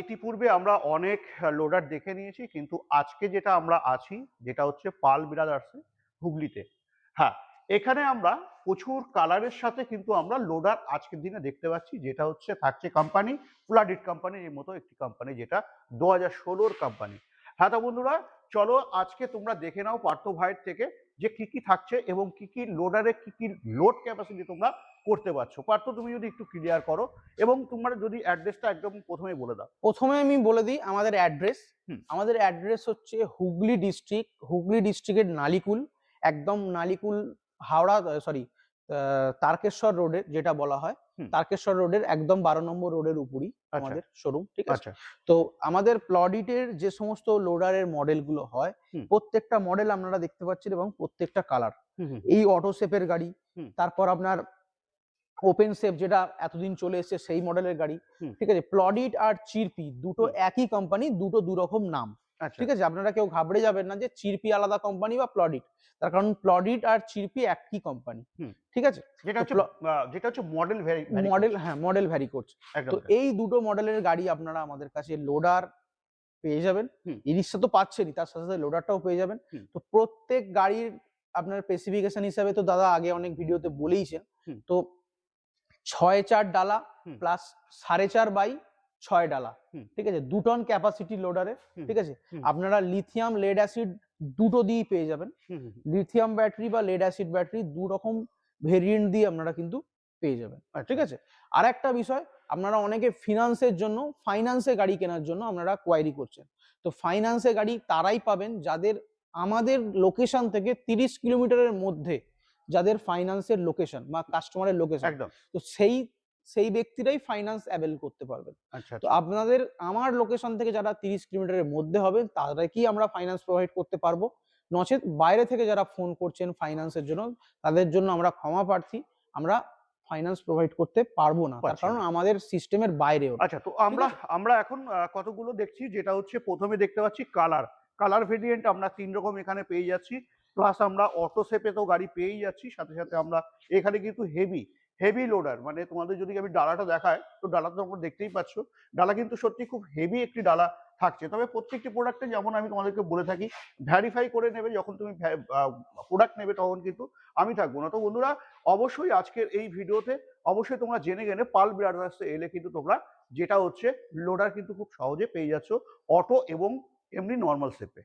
ইতিপূর্বে আমরা অনেক লোডার দেখে নিয়েছি, কিন্তু আজকে যেটা আমরা আছি, যেটা হচ্ছে পাল বিরাদার্সে হুগলিতে। হ্যাঁ এখানে আমরা প্রচুর কালারের সাথে কিন্তু আমরা লোডার আজকের দিনে দেখতে পাচ্ছি, যেটা হচ্ছে থাকছে কোম্পানি ফ্লাডিট কোম্পানির মতো একটি কোম্পানি যেটা দু হাজার ষোলোর কোম্পানি হ্যাঁ তো বন্ধুরা চলো আজকে তোমরা দেখে নাও পার্থ ভাইয়ের থেকে যে কি কি থাকছে এবং কি কি লোডারে কি কি লোড ক্যাপাসিটি তোমরা করতে পারছ পার্থ তুমি যদি একটু ক্লিয়ার করো এবং তোমরা যদি অ্যাড্রেসটা একদম প্রথমে বলে দাও প্রথমে আমি বলে দিই আমাদের অ্যাড্রেস। আমাদের অ্যাড্রেস হচ্ছে হুগলি ডিস্ট্রিক্ট হুগলি ডিস্ট্রিক্টের নালিকুল একদম নালিকুল হাওড়া সরি তারকেশ্বর রোডে যেটা বলা হয়। তারকেশ্বর রোডের একদম বারো নম্বর রোডের উপরই আচ্ছা। আমাদের শোরুম ঠিক আছে? আচ্ছা। তো আমাদের প্লডিটের যে সমস্ত লোডারের মডেলগুলো হয় প্রত্যেকটা মডেল আপনারা দেখতে পাচ্ছেন এবং প্রত্যেকটা কালার এই অটো শেপের গাড়ি। তারপর আপনার ওপেন শেপ যেটা এতদিন চলে এসেছে সেই মডেলের গাড়ি ঠিক আছে? প্লডিট আর চিরপি দুটো একই কোম্পানি দুটো দু রকম নাম। ঠিক আছে? আপনারা কেউ ঘাবড়ে যাবেন না যে চিরপি আলাদা কোম্পানি বা প্লডিট তার কারণ প্লডিট আর চিরপি একই কোম্পানি। ঠিক আছে? যেটা হচ্ছে যেটা হচ্ছে মডেল ভ্যারি মডেল হ্যাঁ মডেল ভ্যারি করছে তো এই দুটো মডেলের গাড়ি আপনারা আমাদের কাছে লোডার পেয়ে যাবেন। ইরিক্সা তো পাচ্ছেনই তার সাথে সাথে লোডারটাও পেয়ে যাবেন। তো প্রত্যেক গাড়ির আপনার স্পেসিফিকেশন হিসাবে তো দাদা আগে অনেক ভিডিওতে বলেইছেন। তো ছয় চার ডালা প্লাস সাড়ে চার বাই ছয় ডালা। ঠিক আছে? দু টন ক্যাপাসিটি লোডারে ঠিক আছে? আপনারা লিথিয়াম লেড অ্যাসিড দুটো দিয়েই পেয়ে যাবেন। লিথিয়াম ব্যাটারি বা লেড অ্যাসিড ব্যাটারি দু রকম ভেরিয়েন্ট দিয়ে আপনারা কিন্তু পেয়ে যাবেন। ঠিক আছে? আর একটা বিষয় আপনারা অনেকে ফিনান্সের জন্য ফাইন্যান্সে গাড়ি কেনার জন্য আপনারা কোয়ারি করছেন। তো ফাইন্যান্সে গাড়ি তারাই পাবেন যাদের আমাদের লোকেশন থেকে তিরিশ কিলোমিটারের মধ্যে যাদের ফাইন্যান্সের লোকেশন বা কাস্টমারের লোকেশন একদম। তো সেই সেই ব্যক্তিরাই ফাইন্যান্স অ্যাভেল করতে পারবেন। আচ্ছা তো আচ্ছা। আপনাদের আমার লোকেশন থেকে যারা তিরিশ কিলোমিটারের মধ্যে হবে তাদেরকেই আমরা ফাইন্যান্স প্রোভাইড করতে পারব? নচেত বাইরে থেকে যারা ফোন করছেন ফাইন্যান্সের জন্য তাদের জন্য আমরা ক্ষমা প্রার্থী আমরা ফাইন্যান্স প্রোভাইড করতে পারব না। তার কারণ আমাদের সিস্টেমের বাইরেও আচ্ছা তো আমরা আমরা এখন কতগুলো দেখছি? যেটা হচ্ছে প্রথমে দেখতে পাচ্ছি কালার কালার ভেরিয়েন্ট আমরা তিন রকম এখানে পেয়ে যাচ্ছি। প্লাস আমরা অটো সেপে তো গাড়ি পেয়েই যাচ্ছি সাথে সাথে আমরা এখানে কিন্তু হেভি হেভি লোডার মানে তোমাদের যদি আমি ডালাটা দেখাই, তো ডালা তো তোমরা দেখতেই পাচ্ছ। ডালা কিন্তু সত্যি খুব হেভি একটি ডালা থাকছে। তবে প্রত্যেকটি প্রোডাক্টে যেমন আমি তোমাদেরকে বলে থাকি ভ্যারিফাই করে নেবে, যখন তুমি প্রোডাক্ট নেবে তখন কিন্তু আমি থাকব না। তো বন্ধুরা, অবশ্যই আজকের এই ভিডিওতে অবশ্যই তোমরা জেনে গেলে পাল ব্রাদার্সে এলে কিন্তু তোমরা যেটা হচ্ছে লোডার কিন্তু খুব সহজে পেয়ে যাচ্ছ অটো এবং এমনি নর্মাল শেপে